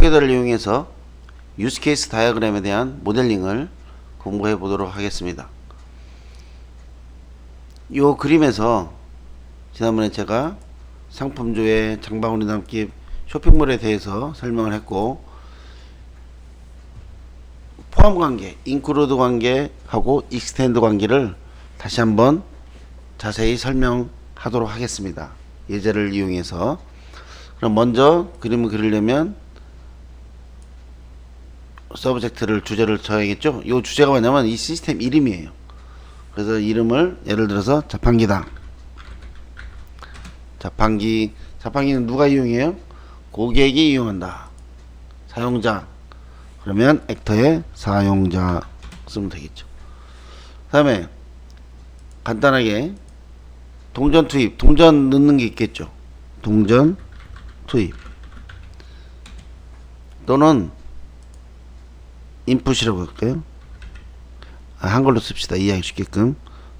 투게더를 이용해서 유스케이스 다이어그램에 대한 모델링을 공부해 보도록 하겠습니다. 이 그림에서 지난번에 제가 상품조의 장바구니 담기 쇼핑몰에 대해서 설명을 했고 포함 관계, 인크루드 관계하고 익스텐드 관계를 다시 한번 자세히 설명하도록 하겠습니다. 예제를 이용해서 그럼 먼저 그림을 그리려면 서브젝트를 주제를 정해야겠죠. 이 주제가 뭐냐면 이 시스템 이름이에요. 그래서 이름을 예를 들어서 자판기다. 자판기 자판기는 누가 이용해요? 고객이 이용한다. 사용자 그러면 액터의 사용자 쓰면 되겠죠. 그다음에 간단하게 동전 투입, 동전 넣는 게 있겠죠. 동전 투입 또는 인풋이라고 할까요? 아, 한글로 씁시다. 이해하기 쉽게끔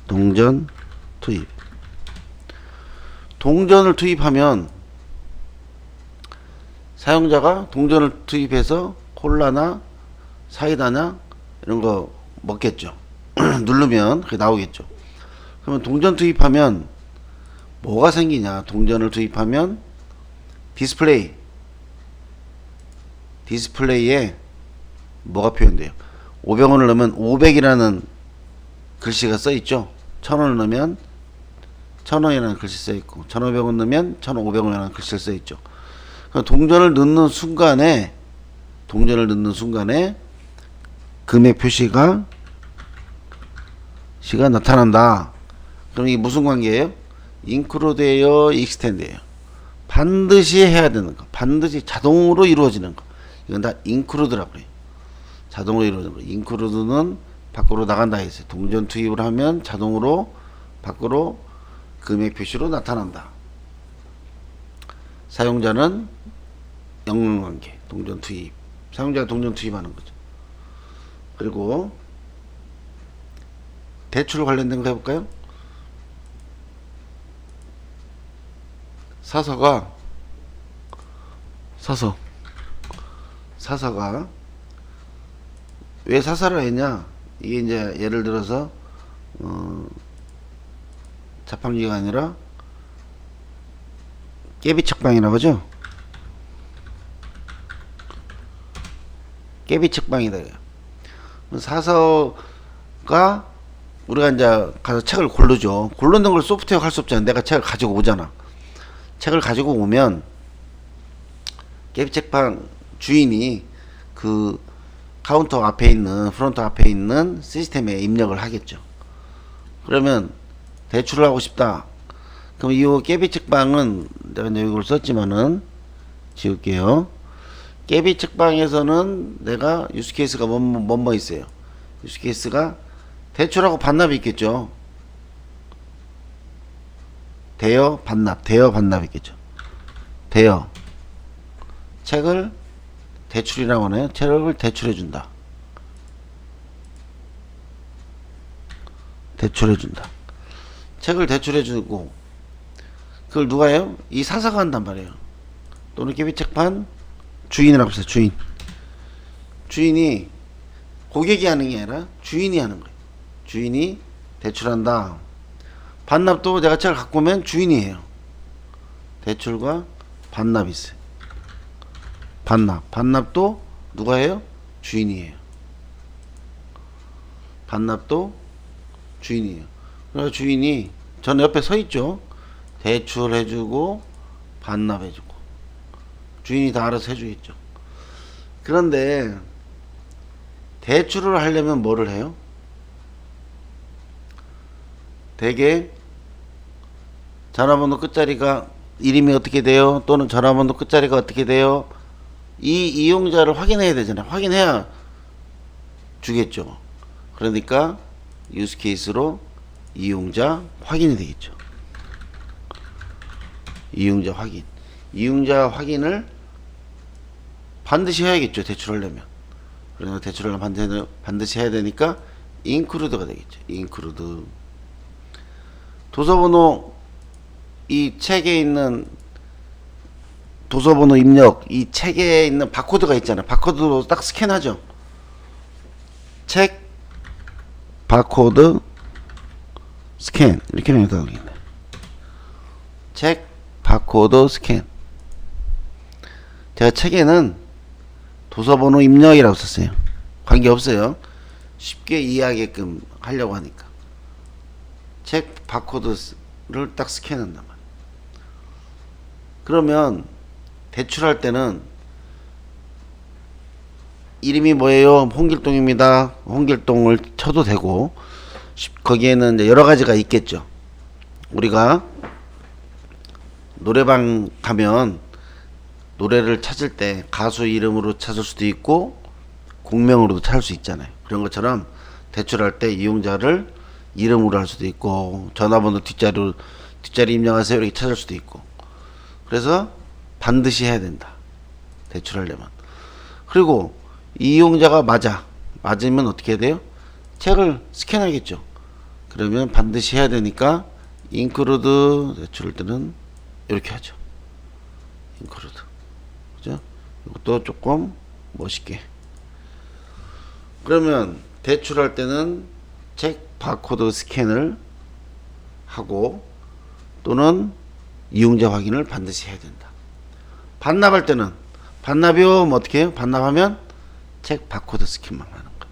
동전 투입 동전을 투입하면 사용자가 동전을 투입해서 콜라나 사이다나 이런 거 먹겠죠. 누르면 그게 나오겠죠. 그러면 동전 투입하면 뭐가 생기냐? 동전을 투입하면 디스플레이 디스플레이에 뭐가 표현돼요? 500원을 넣으면 500이라는 글씨가 써 있죠. 1000원을 넣으면 1000원이라는 글씨 써 있고 1500원 넣으면 1500원이라는 글씨를 써 있죠. 동전을 넣는 순간에 동전을 넣는 순간에 금액 표시가 시가 나타난다. 그럼 이게 무슨 관계예요? 인크루드예요, 익스텐드예요. 반드시 해야 되는 거. 반드시 자동으로 이루어지는 거. 이건 다 인크루드라고 해요. 자동으로 이루어지는 거. 인크루드는 밖으로 나간다 했어요. 동전 투입을 하면 자동으로 밖으로 금액 표시로 나타난다. 사용자는 연관관계, 동전 투입. 사용자가 동전 투입하는 거죠. 그리고 대출 관련된 거 해볼까요? 사서가 사서 사서가 왜 사서를 했냐? 이게 이제 예를 들어서 어, 자판기가 아니라 깨비 책방이라고 하죠. 깨비 책방이다. 사서가 우리가 이제 가서 책을 고르죠. 고르는 걸 소프트웨어 할 수 없잖아. 내가 책을 가지고 오잖아. 책을 가지고 오면 깨비 책방 주인이 그 카운터 앞에 있는 프론트 앞에 있는 시스템에 입력을 하겠죠. 그러면 대출을 하고 싶다. 그럼 이 깨비 책방은 내가 이걸 썼지만은 지울게요. 깨비 책방에서는 내가 유스 케이스가 뭐뭐 뭐 있어요. 유스 케이스가 대출하고 반납이 있겠죠. 대여 반납, 대여 반납 있겠죠. 대여 책을 대출이라고 하네요. 책을 대출해 준다. 대출해 준다. 책을 대출해 주고 그걸 누가 해요? 이 사사가 한단 말이에요. 또는 깨비 책판 주인이라고 해서 주인. 주인이 고객이 하는 게 아니라 주인이 하는 거예요. 주인이 대출한다. 반납도 내가 책을 갖고 오면 주인이 해요. 대출과 반납이 있어요. 반납. 반납도 누가 해요? 주인이 해요. 반납도 주인이에요. 그래서 주인이 저는 옆에 서 있죠. 대출해 주고 반납해 주고 주인이 다 알아서 해 주겠죠. 그런데 대출을 하려면 뭐를 해요? 대개 전화번호 끝자리가 이름이 어떻게 돼요? 또는 전화번호 끝자리가 어떻게 돼요? 이 이용자를 확인해야 되잖아요. 확인해야 주겠죠. 그러니까 유스 케이스로 이용자 확인이 되겠죠. 이용자 확인. 이용자 확인을 반드시 해야겠죠. 대출하려면. 그래서 대출을 반드시, 반드시 해야 되니까 인크루드가 되겠죠. 인크루드. 도서번호 이 책에 있는 도서번호 입력 이 책에 있는 바코드가 있잖아요. 바코드로 딱 스캔하죠. 책 바코드 스캔 이렇게 명령하고 있네. 책 바코드 스캔. 제가 책에는 도서번호 입력이라고 썼어요. 관계 없어요. 쉽게 이해하게끔 하려고 하니까. 책 바코드를 딱 스캔한단 말이에요. 그러면 대출할 때는 이름이 뭐예요? 홍길동입니다. 홍길동을 쳐도 되고 쉽- 거기에는 여러 가지가 있겠죠. 우리가 노래방 가면 노래를 찾을 때 가수 이름으로 찾을 수도 있고 공명으로도 찾을 수 있잖아요. 그런 것처럼 대출할 때 이용자를 이름으로 할 수도 있고 전화번호 뒷자리로 뒷자리 입력하세요 이렇게 찾을 수도 있고 그래서 반드시 해야 된다. 대출하려면. 그리고 이용자가 맞아. 맞으면 어떻게 해야 돼요? 책을 스캔하겠죠. 그러면 반드시 해야 되니까 인크루드 대출할 때는 이렇게 하죠. 인크루드. 그죠? 이것도 조금 멋있게. 그러면 대출할 때는 책 바코드 스캔을 하고 또는 이용자 확인을 반드시 해야 된다. 반납할 때는 반납이요 뭐 어떻게 해요? 반납하면 책 바코드 스캔만 하는 거.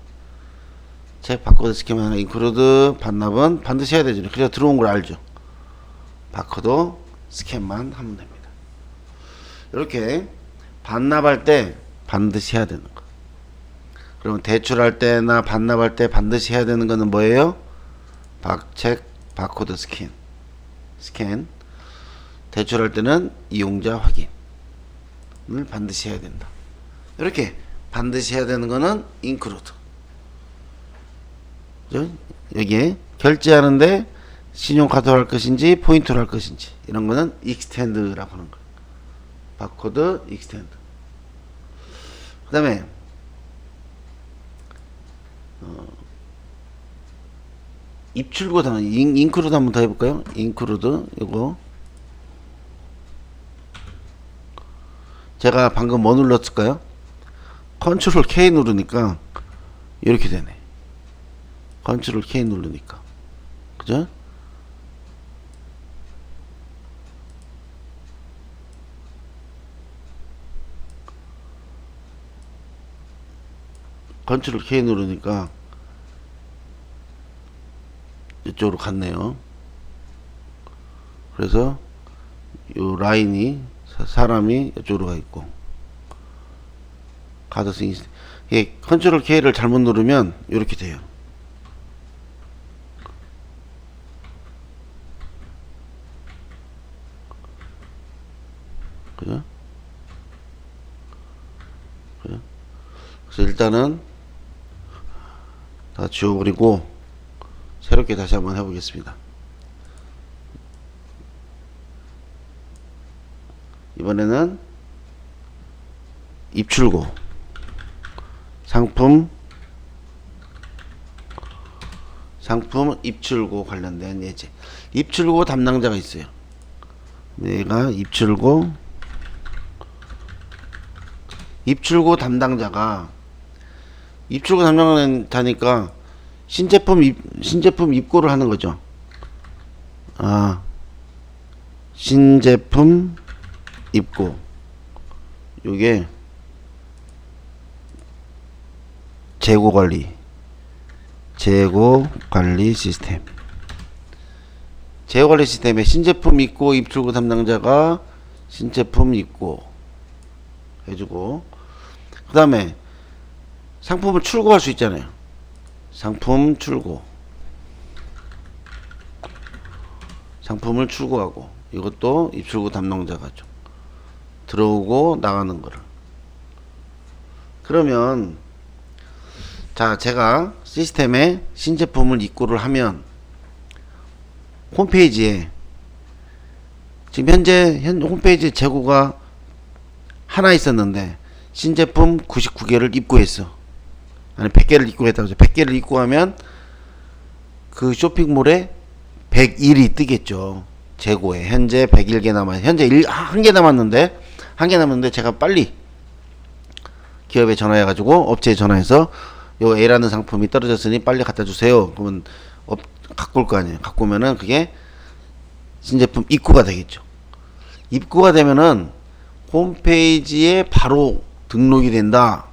책 바코드 스캔만 하는 인크루드 반납은 반드시 해야 되죠. 그래서 들어온 걸 알죠. 바코드 스캔만 하면 됩니다. 이렇게 반납할 때 반드시 해야 되는 거. 그러면 대출할 때나 반납할 때 반드시 해야 되는 거는 뭐예요? 박책 바코드 스캔. 스캔. 대출할 때는 이용자 확인을 반드시 해야 된다. 이렇게 반드시 해야 되는 거는 인크루드. 여기에 결제하는데 신용카드로 할 것인지 포인트로 할 것인지 이런 거는 익스텐드라고 하는 거예요. 바코드 익스텐드. 그 다음에 어, 입출고 단어 인- 인크루드 한번 더 해볼까요? 인크루드 이거 제가 방금 뭐 눌렀을까요? 컨트롤 K 누르니까 이렇게 되네. 컨트롤 K 누르니까. 그죠? 컨트롤 K 누르니까 이쪽으로 갔네요. 그래서 요 라인이 사- 사람이 이쪽으로 가 있고 가드스 인스 예, 컨트롤 K를 잘못 누르면 이렇게 돼요. 그죠? 그죠? 그래서 일단은 다 지워버리고 새롭게 다시 한번 해보겠습니다. 이번에는 입출고 상품 상품 입출고 관련된 예제 입출고 담당자가 있어요. 내가 입출고 입출고 담당자가 입출고 담당자니까 신제품 입, 신제품 입고를 하는 거죠. 아 신제품 입고. 요게 재고 관리 재고 관리 시스템. 재고 관리 시스템에 신제품 입고 입출고 담당자가 신제품 입고 해주고. 그 다음에 상품을 출고할 수 있잖아요. 상품 출고. 상품을 출고하고 이것도 입출고 담당자가 죠 들어오고 나가는 거를. 그러면 자 제가 시스템에 신제품을 입고를 하면 홈페이지에 지금 현재 현 홈페이지 재고가 하나 있었는데 신제품 99개를 입고했어. 아니 100개를 입고했다고 하죠. 100개를 입고하면 그 쇼핑몰에 101이 뜨겠죠. 재고에. 현재 101개 남아 현재 1, 한 개 남았는데 한 개 남았는데 제가 빨리 기업에 전화해가지고 업체에 전화해서 요 A라는 상품이 떨어졌으니 빨리 갖다 주세요. 그러면 업, 갖고 올 거 아니에요. 오면은 그게 신제품 입고가 되겠죠. 입고가 되면은 홈페이지에 바로 등록이 된다.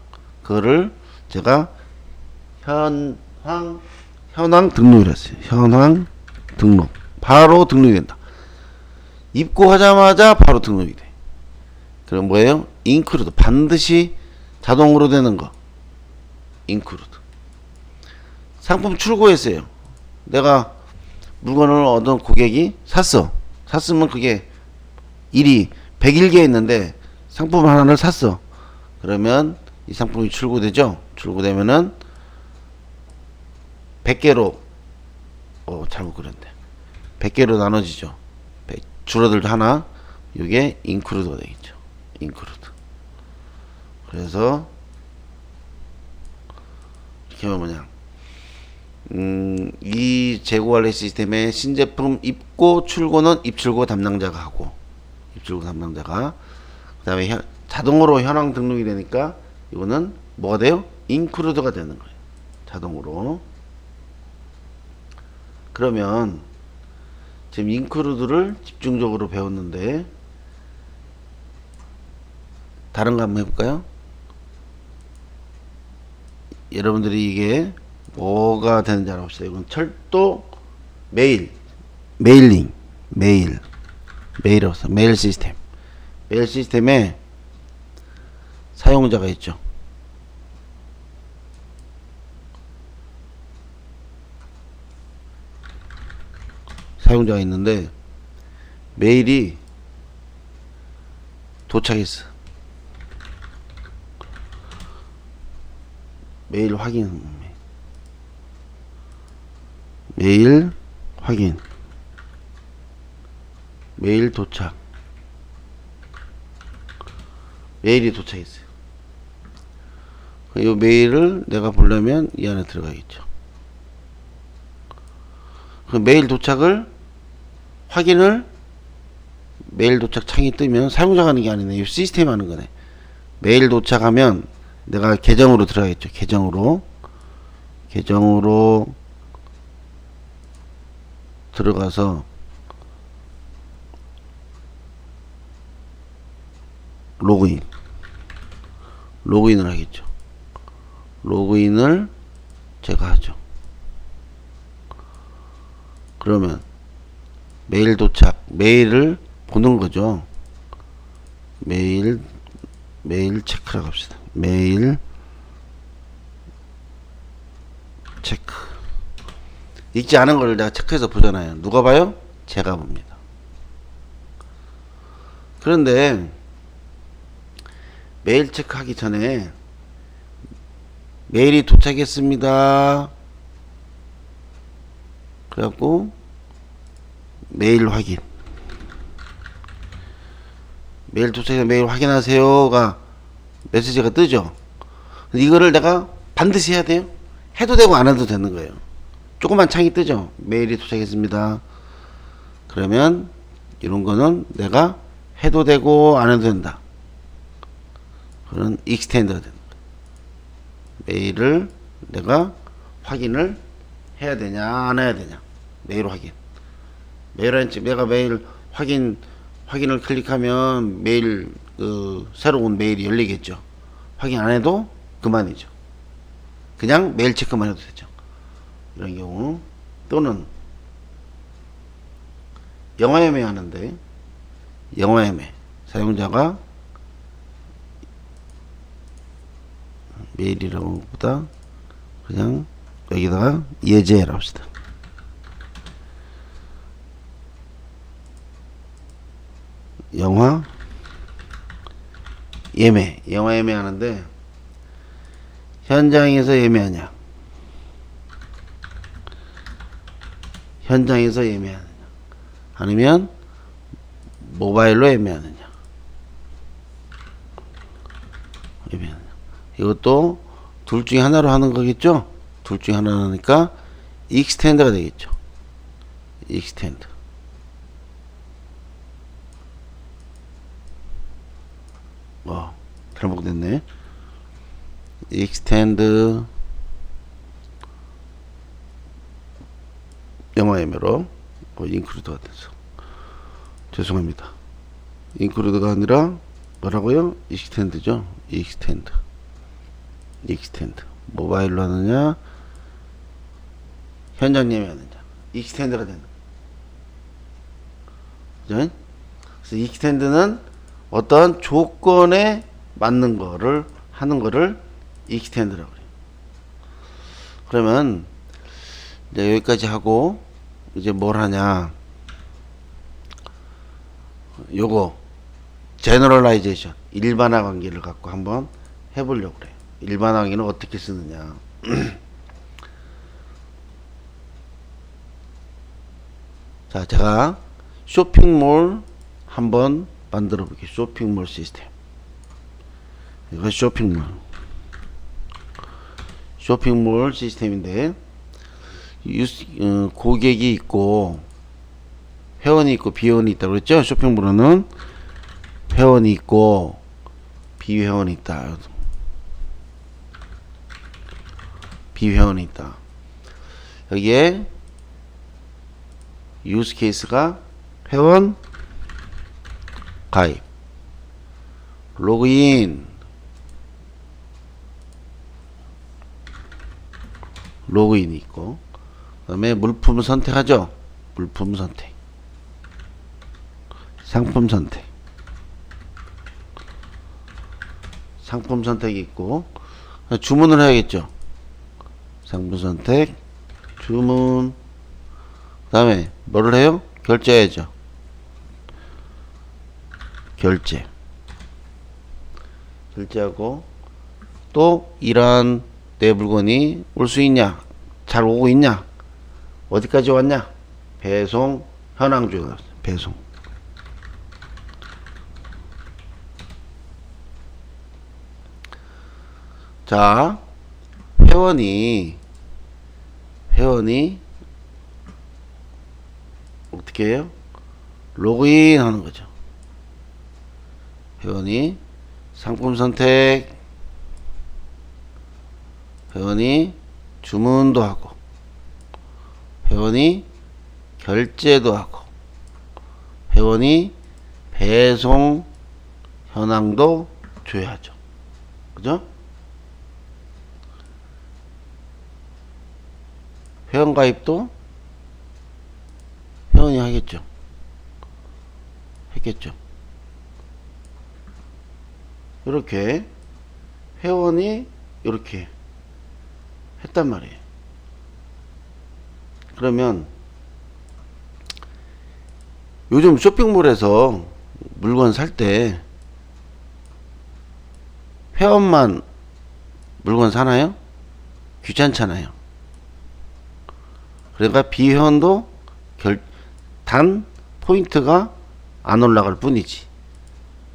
그거를 제가 현황 현황 등록이라 했어요. 현황 등록. 바로 등록이 된다. 입고하자마자 바로 등록이 돼. 그럼 뭐예요? 인크루드. 반드시 자동으로 되는 거. 인크루드. 상품 출고했어요. 내가 물건을 얻은 고객이 샀어. 샀으면 그게 일이 100일게 있는데 상품 하나를 샀어. 그러면 이 상품이 출고되죠? 출고되면은 100개로 어 잘못 그렸네. 100개로 나눠지죠. 100, 줄어들 하나 이게 인크루드가 되겠죠. 인크루드. 그래서 이렇게 하면 뭐냐? 음, 이 재고 관리 시스템의 신제품 입고 출고는 입출고 담당자가 하고 입출고 담당자가 그 다음에 현- 자동으로 현황 등록이 되니까 이거는 뭐가 돼요? 인크루드가 되는 거예요. 자동으로. 그러면 지금 인크루드를 집중적으로 배웠는데 다른 거 한번 해볼까요? 여러분들이 이게 뭐가 되는지 알아봅시다. 이건 철도 메일, 메일링, 메일, 메일로서 메일 시스템. 메일 시스템에 사용자가 있죠. 사용자가 있는데 메일이 도착했어. 메일 확인. 메일 확인. 메일 도착. 메일이 도착했어요. 이 메일을 내가 보려면 이 안에 들어가겠죠. 그 메일 도착을 확인을 메일 도착 창이 뜨면 사용자가 하는 게 아니네. 이 시스템 하는 거네. 메일 도착하면 내가 계정으로 들어가겠죠. 계정으로. 계정으로 들어가서 로그인. 로그인을 하겠죠. 로그인을 제가 하죠. 그러면 메일 도착, 메일을 보는 거죠. 메일, 메일 체크라고 합시다. 메일 체크. 읽지 않은 걸 내가 체크해서 보잖아요. 누가 봐요? 제가 봅니다. 그런데 메일 체크하기 전에 메일이 도착했습니다. 그래갖고 메일 확인. 메일 도착해서 메일 확인하세요가 메시지가 뜨죠. 이거를 내가 반드시 해야 돼요. 해도 되고 안 해도 되는 거예요. 조그만 창이 뜨죠. 메일이 도착했습니다. 그러면 이런 거는 내가 해도 되고 안 해도 된다. 그런 익스텐드가 되는 거예요. 메일을 내가 확인을 해야 되냐 안 해야 되냐. 메일 확인. 메일은 지금 내가 메일 확인 확인을 클릭하면 메일 그 새로운 메일이 열리겠죠. 확인 안 해도 그만이죠. 그냥 메일 체크만 해도 되죠. 이런 경우 또는 영화 예매 하는데 영화 예매 사용자가 메일이라고 보다 그냥 여기다가 예제라 합시다. 영화 예매 영화 예매하는데 현장에서 예매하냐? 현장에서 예매하느냐? 아니면 모바일로 예매하느냐? 예매하느냐? 이것도 둘 중에 하나로 하는 거겠죠? 둘 중에 하나니까 익스텐드가 되겠죠? 익스텐드 잘못됐네. extend 영어 예매로 어, include가 됐어. 죄송합니다. include가 아니라 뭐라고요? extend죠. extend. extend. 모바일로 하느냐, 현장 예매하느냐. extend가 되는. 그죠? 그래서 extend는 어떠한 조건에 맞는 거를 하는 거를 extend라고 그래요. 그러면 이제 여기까지 하고 이제 뭘 하냐? 요거 제너럴라이제이션 일반화 관계를 갖고 한번 해 보려고 그래요. 일반화 관계는 어떻게 쓰느냐? 자, 제가 쇼핑몰 한번 만들어 볼게요. 쇼핑몰 시스템. 이거 쇼핑몰. 쇼핑몰 시스템인데, 유스, 어, 고객이 있고, 회원이 있고, 비회원이 있다고 그랬죠? 쇼핑몰은 회원이 있고, 비회원이 있다. 비회원이 있다. 여기에 유스 케이스가 회원 가입 로그인 로그인이 있고 그 다음에 물품 선택하죠 물품 선택 상품 선택 상품 선택이 있고 주문을 해야겠죠 상품 선택 주문 그 다음에 뭐를 해요? 결제해야죠. 결제. 결제하고 또 이러한 내 물건이 올 수 있냐? 잘 오고 있냐? 어디까지 왔냐? 배송 현황 중 배송. 자, 회원이 회원이 어떻게 해요? 로그인 하는 거죠. 회원이 상품 선택, 회원이 주문도 하고, 회원이 결제도 하고, 회원이 배송 현황도 줘야죠. 그죠? 회원 가입도 회원이 하겠죠. 했겠죠. 이렇게 회원이 이렇게 했단 말이에요. 그러면 요즘 쇼핑몰에서 물건 살 때 회원만 물건 사나요? 귀찮잖아요. 그러니까 비회원도 결, 단 포인트가 안 올라갈 뿐이지.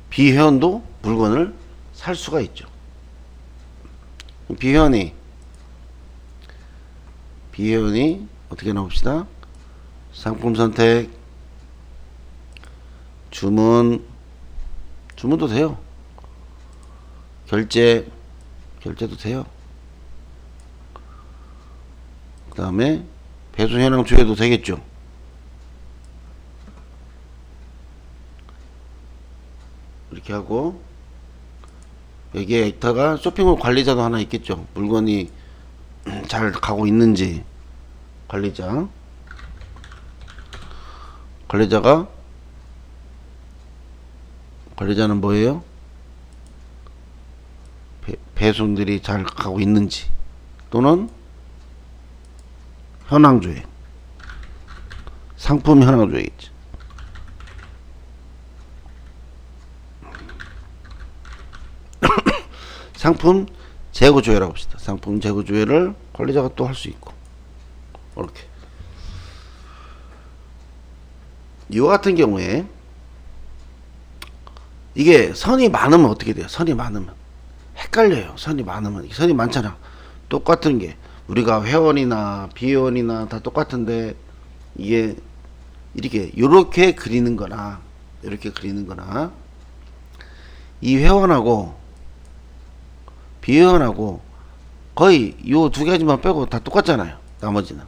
비회원도 물건을 살 수가 있죠. 비회원 이 비회원이 어떻게 나옵시다. 상품 선택 주문 주문도 돼요. 결제 결제도 돼요. 그 다음에 배송 현황 조회도 되겠죠. 이렇게 하고 여기에 액터가 쇼핑몰 관리자도 하나 있겠죠. 물건이 잘 가고 있는지 관리자 관리자가 관리자는 뭐예요? 배, 배송들이 잘 가고 있는지 또는 현황 조회 상품 현황 조회겠죠. 상품 재고 조회라고 합시다. 상품 재고 조회를 관리자가 또 할 수 있고 이렇게 이와 같은 경우에 이게 선이 많으면 어떻게 돼요? 선이 많으면 헷갈려요. 선이 많으면 선이 많잖아. 똑같은 게 우리가 회원이나 비회원이나 다 똑같은데 이게 이렇게 이렇게 그리는 거나 이렇게 그리는 거나 이 회원하고 비회원하고 거의 요 두 가지만 빼고 다 똑같잖아요. 나머지는.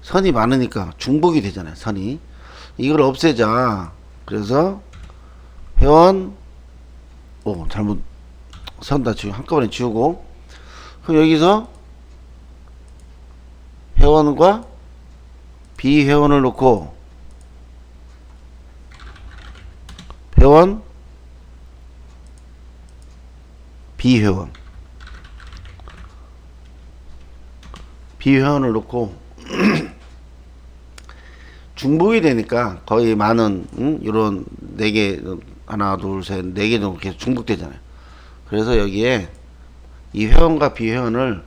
예? 선이 많으니까 중복이 되잖아요. 선이. 이걸 없애자. 그래서 회원 오 잘못 선 다 지우 한꺼번에 지우고 그럼 여기서 회원과 비회원을 놓고 회원 비회원 비회원을 놓고 중복이 되니까 거의 많은 응? 이런 네 개 하나 둘 셋 네 개 정도 계속 중복되잖아요. 그래서 여기에 이 회원과 비회원을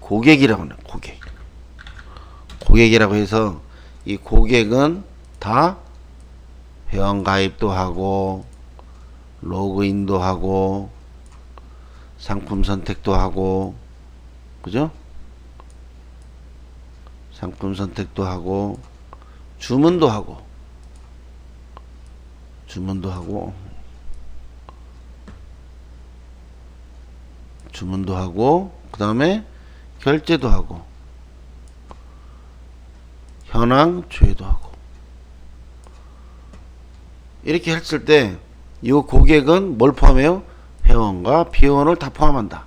고객이라고 하는 고객. 고객이라고 해서 이 고객은 다 회원 가입도 하고 로그인도 하고 상품 선택도 하고 그죠? 상품 선택도 하고 주문도 하고 주문도 하고 주문도 하고 그 다음에 결제도 하고 현황 조회도 하고 이렇게 했을 때 이 고객은 뭘 포함해요? 회원과 비원을 다 포함한다.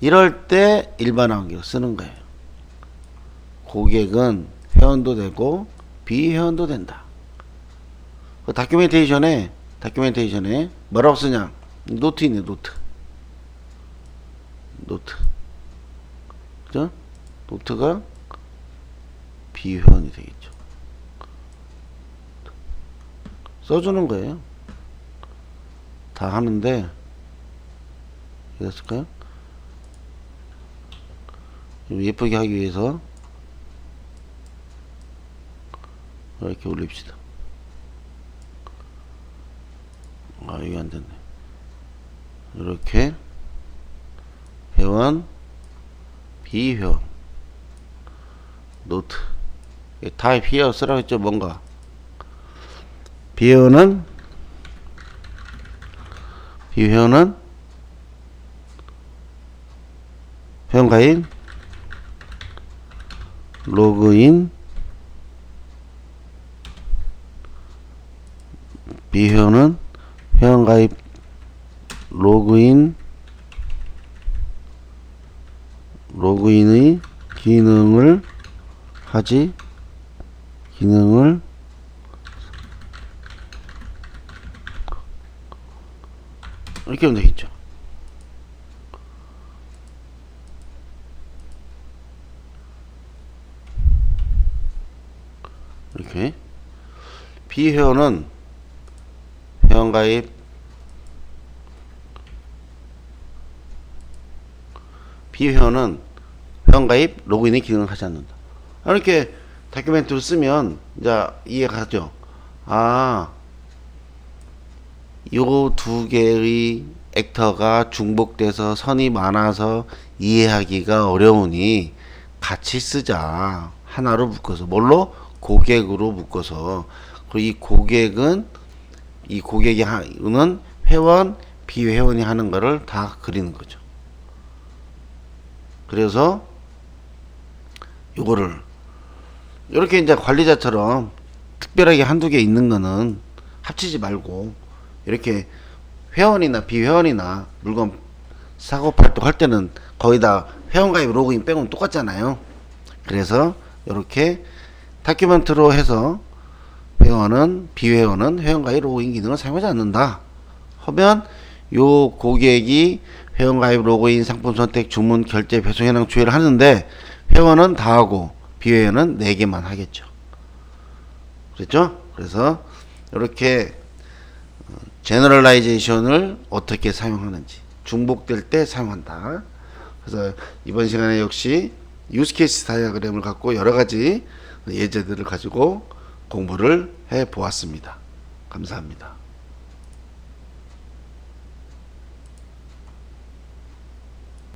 이럴 때 일반화기로 쓰는 거예요. 고객은 회원도 되고 비회원도 된다. 그 다큐멘테이션에 다큐멘테이션에 뭐라고 쓰냐? 노트 있네 노트. 노트. 그죠? 노트가 비회원이 되겠죠. 써주는 거예요. 다 하는데 이랬을까요? 좀 예쁘게 하기 위해서 이렇게 올립시다. 아 이게 안 됐네. 이렇게 회원 비회원 노트 다 비회원 쓰라고 했죠 뭔가 비회원은 비회원은 회원가입 로그인 비회원은 회원가입 로그인 로그인의 기능을 하지 기능을 이렇게 하면 되겠죠. 이렇게 비회원은 회원가입 비회원은 회원가입 로그인의 기능을 하지 않는다. 이렇게 다큐멘트를 쓰면 이제 이해가죠. 아, 요 두 개의 액터가 중복돼서 선이 많아서 이해하기가 어려우니 같이 쓰자. 하나로 묶어서 뭘로 고객으로 묶어서 그리고 이 고객은 이 고객이 하는 회원 비회원이 하는 거를 다 그리는 거죠. 그래서 요거를 이렇게 이제 관리자처럼 특별하게 한두 개 있는 거는 합치지 말고 이렇게 회원이나 비회원이나 물건 사고 팔도 할 때는 거의 다 회원 가입 로그인 빼고는 똑같잖아요. 그래서 이렇게 다큐멘트로 해서 회원은 비회원은 회원 가입 로그인 기능을 사용하지 않는다. 하면 요 고객이 회원 가입 로그인 상품 선택 주문 결제 배송 현황 주의를 하는데 회원은 다 하고 비회원은 네 개만 하겠죠. 그랬죠? 그래서 이렇게 제너럴라이제이션을 어떻게 사용하는지 중복될 때 사용한다. 그래서 이번 시간에 역시 유스케이스 다이아그램을 갖고 여러 가지 예제들을 가지고 공부를 해 보았습니다. 감사합니다.